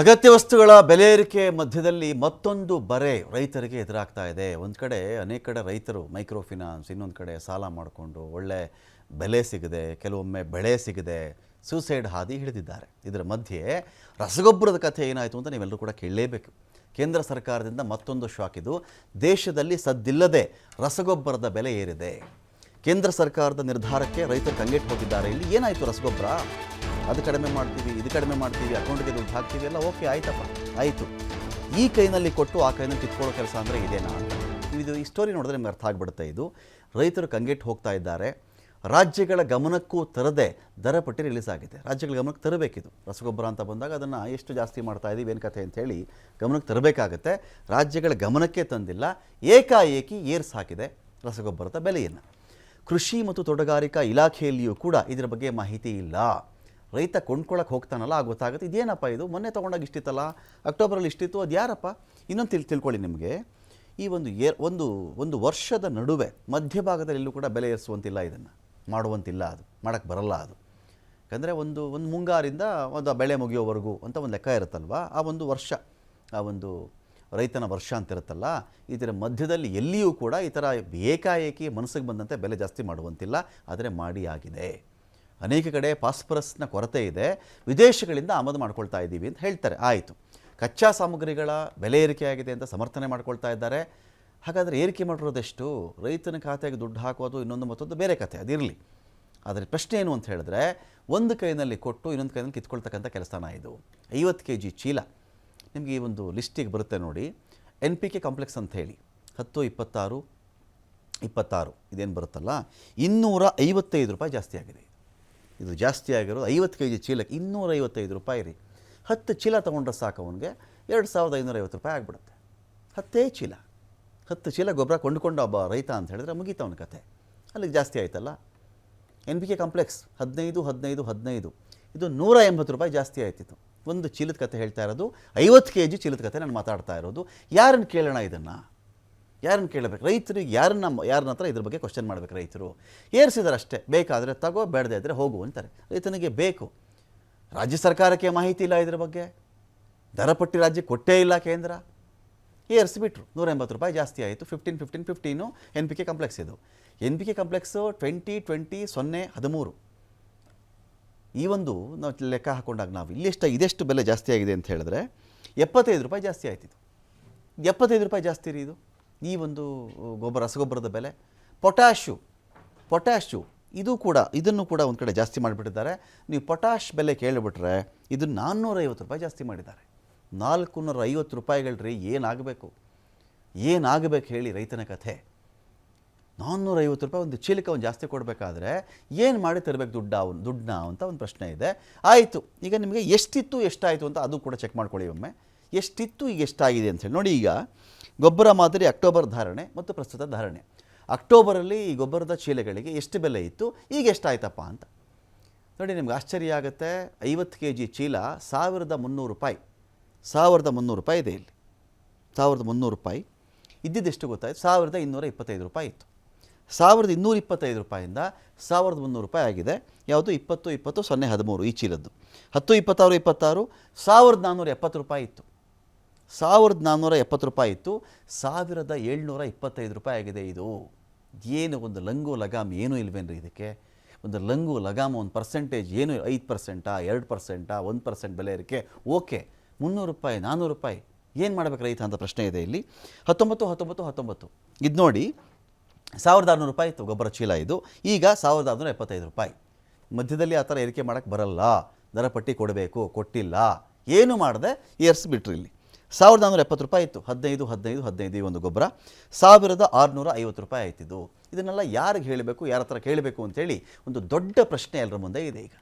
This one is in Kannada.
ಅಗತ್ಯ ವಸ್ತುಗಳ ಬೆಲೆ ಏರಿಕೆ ಮಧ್ಯದಲ್ಲಿ ಮತ್ತೊಂದು ಬರೆ ರೈತರಿಗೆ ಎದುರಾಗ್ತಾ ಇದೆ. ಒಂದು ಕಡೆ ಅನೇಕ ಕಡೆ ರೈತರು ಮೈಕ್ರೋ ಫಿನಾನ್ಸ್ ಇನ್ನೊಂದು ಕಡೆ ಸಾಲ ಮಾಡಿಕೊಂಡು ಒಳ್ಳೆ ಬೆಲೆ ಸಿಗದೆ, ಕೆಲವೊಮ್ಮೆ ಬೆಳೆ ಸಿಗದೆ, ಸೂಸೈಡ್ ಹಾದಿ ಹಿಡಿದಿದ್ದಾರೆ. ಇದರ ಮಧ್ಯೆ ರಸಗೊಬ್ಬರದ ಕಥೆ ಏನಾಯಿತು ಅಂತ ನೀವೆಲ್ಲರೂ ಕೂಡ ಕೇಳಲೇಬೇಕು. ಕೇಂದ್ರ ಸರ್ಕಾರದಿಂದ ಮತ್ತೊಂದು ಶಾಕ್ ಇದು. ದೇಶದಲ್ಲಿ ಸದ್ದಿಲ್ಲದೆ ರಸಗೊಬ್ಬರದ ಬೆಲೆ ಏರಿದೆ. ಕೇಂದ್ರ ಸರ್ಕಾರದ ನಿರ್ಧಾರಕ್ಕೆ ರೈತರು ಕಂಗೆಟ್ಟು ಹೋಗಿದ್ದಾರೆ. ಇಲ್ಲಿ ಏನಾಯಿತು ರಸಗೊಬ್ಬರ? ಅದು ಕಡಿಮೆ ಮಾಡ್ತೀವಿ, ಇದು ಕಡಿಮೆ ಮಾಡ್ತೀವಿ ಅಕೌಂಟ್ಗೆ ದುಡ್ಡು ಹಾಕ್ತೀವಿ, ಎಲ್ಲ ಓಕೆ ಆಯ್ತಪ್ಪ, ಆಯಿತು. ಈ ಕೈನಲ್ಲಿ ಕೊಟ್ಟು ಆ ಕೈನಲ್ಲಿ ಕಿತ್ಕೊಳ್ಳೋ ಕೆಲಸ ಅಂದರೆ ಇದೇನಾ? ಇದು ಈ ಸ್ಟೋರಿ ನೋಡಿದ್ರೆ ನಿಮ್ಗೆ ಅರ್ಥ ಆಗಿಬಿಡುತ್ತೆ ಇದು. ರೈತರು ಕಂಗೆಟ್ಟು ಹೋಗ್ತಾ ಇದ್ದಾರೆ. ರಾಜ್ಯಗಳ ಗಮನಕ್ಕೂ ತರದೆ ದರ ಪಟ್ಟಿ ರಿಲೀಸ್ ಆಗಿದೆ. ರಾಜ್ಯಗಳ ಗಮನಕ್ಕೆ ತರಬೇಕಿದು. ರಸಗೊಬ್ಬರ ಅಂತ ಬಂದಾಗ ಅದನ್ನು ಎಷ್ಟು ಜಾಸ್ತಿ ಮಾಡ್ತಾ ಇದ್ದೀವಿ ಏನು ಕಥೆ ಅಂಥೇಳಿ ಗಮನಕ್ಕೆ ತರಬೇಕಾಗತ್ತೆ. ರಾಜ್ಯಗಳ ಗಮನಕ್ಕೆ ತಂದಿಲ್ಲ, ಏಕಾಏಕಿ ಏರ್ಸ್ ಹಾಕಿದೆ ರಸಗೊಬ್ಬರದ ಬೆಲೆಯನ್ನು. ಕೃಷಿ ಮತ್ತು ತೋಟಗಾರಿಕಾ ಇಲಾಖೆಯಲ್ಲಿಯೂ ಕೂಡ ಇದರ ಬಗ್ಗೆ ಮಾಹಿತಿ ಇಲ್ಲ. ರೈತ ಕೊಂಡ್ಕೊಳಕ್ಕೆ ಹೋಗ್ತಾನಲ್ಲ ಆ ಗೊತ್ತಾಗುತ್ತೆ, ಇದೇನಪ್ಪ ಇದು? ಮೊನ್ನೆ ತೊಗೊಂಡಾಗ ಇಷ್ಟಿತ್ತಲ್ಲ? ಅಕ್ಟೋಬರಲ್ಲಿ ಇಷ್ಟಿತ್ತು, ಅದು ಯಾರಪ್ಪ? ಇನ್ನೊಂದು ತಿಳ್, ತಿಳ್ಕೊಳ್ಳಿ ನಿಮಗೆ. ಈ ಒಂದು ಏ, ಒಂದು ಒಂದು ವರ್ಷದ ನಡುವೆ ಮಧ್ಯಭಾಗದಲ್ಲಿ ಎಲ್ಲೂ ಕೂಡ ಬೆಲೆ ಏರಿಸುವಂತಿಲ್ಲ ಇದನ್ನು. ಮಾಡುವಂತಿಲ್ಲ ಅದು. ಮಾಡೋಕ್ಕೆ ಬರಲ್ಲ ಅದು. ಯಾಕಂದರೆ ಒಂದು ಒಂದು ಮುಂಗಾರಿಂದ ಒಂದು ಆ ಬೆಳೆ ಮುಗಿಯೋವರೆಗೂ ಅಂತ ಒಂದು ಲೆಕ್ಕ ಇರುತ್ತಲ್ವ? ಆ ಒಂದು ವರ್ಷ, ಆ ಒಂದು ರೈತನ ವರ್ಷ ಅಂತ ಇರುತ್ತಲ್ಲ? ಇದರ ಮಧ್ಯದಲ್ಲಿ ಎಲ್ಲಿಯೂ ಕೂಡ ಈ ಥರ ಏಕಾಏಕಿ ಮನಸ್ಸಿಗೆ ಬಂದಂತೆ ಬೆಲೆ ಜಾಸ್ತಿ ಮಾಡುವಂತಿಲ್ಲ. ಆದರೆ ಮಾಡಿ ಆಗಿದೆ. ಅನೇಕ ಕಡೆ ಫಾಸ್ಫರಸ್ನ ಕೊರತೆ ಇದೆ. ವಿದೇಶಗಳಿಂದ ಆಮದು ಮಾಡ್ಕೊಳ್ತಾ ಇದ್ದೀವಿ ಅಂತ ಹೇಳ್ತಾರೆ. ಆಯಿತು. ಕಚ್ಚಾ ಸಾಮಗ್ರಿಗಳ ಬೆಲೆ ಏರಿಕೆಯಾಗಿದೆ ಅಂತ ಸಮರ್ಥನೆ ಮಾಡ್ಕೊಳ್ತಾ ಇದ್ದಾರೆ. ಹಾಗಾದರೆ ಏರಿಕೆ ಮಾಡಿರೋದೆಷ್ಟು? ರೈತನ ಖಾತೆಗೆ ದುಡ್ಡು ಹಾಕೋದು, ಇನ್ನೊಂದು ಮತ್ತೊಂದು ಬೇರೆ ಕಥೆ ಅದಿರಲಿ. ಆದರೆ ಪ್ರಶ್ನೆ ಏನು ಅಂತ ಹೇಳಿದ್ರೆ, ಒಂದು ಕೈನಲ್ಲಿ ಕೊಟ್ಟು ಇನ್ನೊಂದು ಕೈನಲ್ಲಿ ಕಿತ್ಕೊಳ್ತಕ್ಕಂಥ ಕೆಲಸನ ಇದು. ಐವತ್ತು ಕೆ ಜಿ ಚೀಲ. ನಿಮಗೆ ಈ ಒಂದು ಲಿಸ್ಟಿಗೆ ಬರುತ್ತೆ ನೋಡಿ. ಎನ್ ಪಿ ಕೆ ಕಾಂಪ್ಲೆಕ್ಸ್ ಅಂತ ಹೇಳಿ. ಹತ್ತು, ಇಪ್ಪತ್ತಾರು ಇಪ್ಪತ್ತಾರು, ಇದೇನು ಬರುತ್ತಲ್ಲ? ಇನ್ನೂರ ಐವತ್ತೈದು ರೂಪಾಯಿ ಜಾಸ್ತಿ ಆಗಿದೆ. ಇದು ಜಾಸ್ತಿ ಆಗಿರೋದು. ಐವತ್ತು ಕೆ ಜಿ ಚೀಲಕ್ಕೆ ಇನ್ನೂರ ಐವತ್ತೈದು ರೂಪಾಯಿ ರೀ. ಹತ್ತು ಚೀಲ ತೊಗೊಂಡ್ರೆ ಸಾಕು ಅವನಿಗೆ, ಎರಡು ಸಾವಿರದ ಐನೂರೈವತ್ತು ರೂಪಾಯಿ ಆಗಿಬಿಡುತ್ತೆ. ಹತ್ತೇ ಚೀಲ. ಹತ್ತು ಚೀಲ ಗೊಬ್ಬರ ಕೊಂಡುಕೊಂಡ ಒಬ್ಬ ರೈತ ಅಂತ ಹೇಳಿದ್ರೆ ಮುಗೀತವನ ಕತೆ. ಅಲ್ಲಿಗೆ ಜಾಸ್ತಿ ಆಯ್ತಲ್ಲ? ಎನ್ ಪಿ ಕೆ ಕಾಂಪ್ಲೆಕ್ಸ್, ಹದಿನೈದು ಹದಿನೈದು ಹದಿನೈದು. ಇದು ನೂರ ಎಂಬತ್ತು ರೂಪಾಯಿ ಜಾಸ್ತಿ ಆಯ್ತಿತ್ತು. ಒಂದು ಚೀಲದ ಕತೆ ಹೇಳ್ತಾ ಇರೋದು, ಐವತ್ತು ಕೆ ಜಿ ಚೀಲದ ಕತೆ ನಾನು ಮಾತಾಡ್ತಾ ಇರೋದು. ಯಾರನ್ನು ಕೇಳೋಣ ಇದನ್ನು? ಯಾರನ್ನು ಕೇಳಬೇಕು? ರೈತರಿಗೆ ಯಾರನ್ನ ಯಾರನ್ನ ಹತ್ರ ಇದ್ರ ಬಗ್ಗೆ ಕ್ವಶನ್ ಮಾಡಬೇಕು ರೈತರು? ಏರಿಸಿದಾರೆ ಅಷ್ಟೇ ಬೇಕಾದರೆ ತಗೋ, ಬೇಡದೇ ಇದ್ದರೆ ಹೋಗು ಅಂತಾರೆ. ರೈತನಿಗೆ ಬೇಕು. ರಾಜ್ಯ ಸರ್ಕಾರಕ್ಕೆ ಮಾಹಿತಿ ಇಲ್ಲ ಇದ್ರ ಬಗ್ಗೆ. ದರಪಟ್ಟಿ ರಾಜ್ಯ ಕೊಟ್ಟೇ ಇಲ್ಲ ಕೇಂದ್ರ. ಏರಿಸಿಬಿಟ್ರು. ನೂರ ಎಂಬತ್ತು ರೂಪಾಯಿ ಜಾಸ್ತಿ ಆಯಿತು. Fifteen fifteen fifteen N P K complex ಇದು. N P K complex twenty twenty ಸೊನ್ನೆ, ಹದಿಮೂರು. ಈ ಒಂದು ನಾವು ಲೆಕ್ಕ ಹಾಕೊಂಡಾಗ ನಾವು ಇಲ್ಲೆಷ್ಟು ಇದೆಷ್ಟು ಬೆಲೆ ಜಾಸ್ತಿ ಆಗಿದೆ ಅಂತ ಹೇಳಿದ್ರೆ ಎಪ್ಪತ್ತೈದು ರೂಪಾಯಿ ಜಾಸ್ತಿ ಆಯ್ತಿತ್ತು. ಎಪ್ಪತ್ತೈದು ರೂಪಾಯಿ ಜಾಸ್ತಿ ರೀ ಇದು. ಈ ಒಂದು ಗೊಬ್ಬರ, ರಸಗೊಬ್ಬರದ ಬೆಲೆ ಪೊಟ್ಯಾಶು ಪೊಟ್ಯಾಶು ಇದು ಕೂಡ, ಇದನ್ನು ಕೂಡ ಒಂದು ಕಡೆ ಜಾಸ್ತಿ ಮಾಡಿಬಿಟ್ಟಿದ್ದಾರೆ. ನೀವು ಪೊಟ್ಯಾಶ್ ಬೆಲೆ ಕೇಳಿಬಿಟ್ರೆ ಇದು ನಾನ್ನೂರೈವತ್ತು ರೂಪಾಯಿ ಜಾಸ್ತಿ ಮಾಡಿದ್ದಾರೆ. ನಾಲ್ಕುನೂರ ಐವತ್ತು ರೂಪಾಯಿಗಳ್ರಿ ಏನಾಗಬೇಕು? ಏನಾಗಬೇಕು ಹೇಳಿ ರೈತನ ಕಥೆ. ನಾನ್ನೂರೈವತ್ತು ರೂಪಾಯಿ ಒಂದು ಚೀಲಕ್ಕೆ ಅವ್ನು ಜಾಸ್ತಿ ಕೊಡಬೇಕಾದ್ರೆ ಏನು ಮಾಡಿ ತರಬೇಕು ದುಡ್ಡು ಅವನು, ದುಡ್ಡನ್ನ ಅಂತ ಒಂದು ಪ್ರಶ್ನೆ ಇದೆ. ಆಯಿತು, ಈಗ ನಿಮಗೆ ಎಷ್ಟಿತ್ತು ಎಷ್ಟಾಯಿತು ಅಂತ ಅದು ಕೂಡ ಚೆಕ್ ಮಾಡ್ಕೊಳ್ಳಿ ಒಮ್ಮೆ. ಎಷ್ಟಿತ್ತು ಈಗ ಎಷ್ಟಾಗಿದೆ ಅಂತ ಹೇಳಿ. ನೋಡಿ ಈಗ ಗೊಬ್ಬರ ಮಾದರಿ ಅಕ್ಟೋಬರ್ ಧಾರಣೆ ಮತ್ತು ಪ್ರಸ್ತುತ ಧಾರಣೆ. ಅಕ್ಟೋಬರಲ್ಲಿ ಈ ಗೊಬ್ಬರದ ಚೀಲಗಳಿಗೆ ಎಷ್ಟು ಬೆಲೆ ಇತ್ತು, ಈಗ ಎಷ್ಟಾಯ್ತಪ್ಪ ಅಂತ. ನೋಡಿ, ನಿಮ್ಗೆ ಆಶ್ಚರ್ಯ ಆಗುತ್ತೆ, ಐವತ್ತು ಕೆ ಜಿ ಚೀಲ ಸಾವಿರದ ಮುನ್ನೂರು ರೂಪಾಯಿ. ಸಾವಿರದ ಮುನ್ನೂರು ರೂಪಾಯಿ ಇದೆ ಇಲ್ಲಿ. ಸಾವಿರದ ಮುನ್ನೂರು ರೂಪಾಯಿ. ಇದ್ದಿದ್ದೆಷ್ಟು ಗೊತ್ತಾಯ್ತು? ಸಾವಿರದ ಇನ್ನೂರ ಇಪ್ಪತ್ತೈದು ರೂಪಾಯಿ ಇತ್ತು. ಸಾವಿರದ ಇನ್ನೂರ ಇಪ್ಪತ್ತೈದು ರೂಪಾಯಿಂದ ಸಾವಿರದ ಮುನ್ನೂರು ರೂಪಾಯಿ ಆಗಿದೆ. ಯಾವುದು? ಇಪ್ಪತ್ತು ಇಪ್ಪತ್ತು, ಸೊನ್ನೆ ಹದಿಮೂರು ಈ ಚೀಲದ್ದು. ಹತ್ತು, ಇಪ್ಪತ್ತಾರು ಇಪ್ಪತ್ತಾರು, ಸಾವಿರದ ನಾನ್ನೂರ ಎಪ್ಪತ್ತು ರೂಪಾಯಿ ಇತ್ತು. ಸಾವಿರದ ನಾನ್ನೂರ ಎಪ್ಪತ್ತು ರೂಪಾಯಿ ಇತ್ತು. ಸಾವಿರದ ಏಳ್ನೂರ ಇಪ್ಪತ್ತೈದು ರೂಪಾಯಿ ಆಗಿದೆ ಇದು. ಏನು ಒಂದು ಲಂಗು ಲಗಾಮ್ ಏನೂ ಇಲ್ವೇನ್ರಿ ಇದಕ್ಕೆ? ಒಂದು ಲಂಗು ಲಗಾಮ್ ಒಂದು ಪರ್ಸೆಂಟೇಜ್ ಏನು ಐದು ಪರ್ಸೆಂಟಾ ಎರಡು ಪರ್ಸೆಂಟಾ ಒಂದು ಪರ್ಸೆಂಟ್ ಬೆಲೆ ಇರಕ್ಕೆ ಓಕೆ. ಮುನ್ನೂರು ರೂಪಾಯಿ, ನಾನ್ನೂರು ರೂಪಾಯಿ. ಏನು ಮಾಡಬೇಕು ರೈತ ಅಂತ ಪ್ರಶ್ನೆ ಇದೆ ಇಲ್ಲಿ. ಹತ್ತೊಂಬತ್ತು ಹತ್ತೊಂಬತ್ತು ಹತ್ತೊಂಬತ್ತು. ಇದು ನೋಡಿ, ಸಾವಿರದ ಆರುನೂರು ರೂಪಾಯಿ ಇತ್ತು ಗೊಬ್ಬರ ಚೀಲ ಇದು. ಈಗ ಸಾವಿರದ ಆರುನೂರ ಎಪ್ಪತ್ತೈದು ರೂಪಾಯಿ. ಮಧ್ಯದಲ್ಲಿ ಆ ಥರ ಏರಿಕೆ ಮಾಡೋಕ್ಕೆ ಬರಲ್ಲ. ದರ ಪಟ್ಟಿ ಕೊಡಬೇಕು, ಕೊಟ್ಟಿಲ್ಲ. ಏನು ಮಾಡದೆ? ಏರ್ಸ್ಬಿಟ್ರಿ ಇಲ್ಲಿ. ಸಾವಿರದ ನಾನ್ನೂರ ಎಪ್ಪತ್ತು ರೂಪಾಯಿ ಇತ್ತು. ಹದಿನೈದು ಹದಿನೈದು ಹದಿನೈದು ಈ ಒಂದು ಗೊಬ್ಬರ. ಸಾವಿರದ ಆರುನೂರ ಐವತ್ತು ರೂಪಾಯಿ ಆಯ್ತಿದ್ದು. ಇದನ್ನೆಲ್ಲ ಯಾರಿಗೆ ಹೇಳಬೇಕು, ಯಾರ ಹತ್ರ ಕೇಳಬೇಕು ಅಂತೇಳಿ ಒಂದು ದೊಡ್ಡ ಪ್ರಶ್ನೆ ಎಲ್ಲರ ಮುಂದೆ ಇದೆ ಈಗ.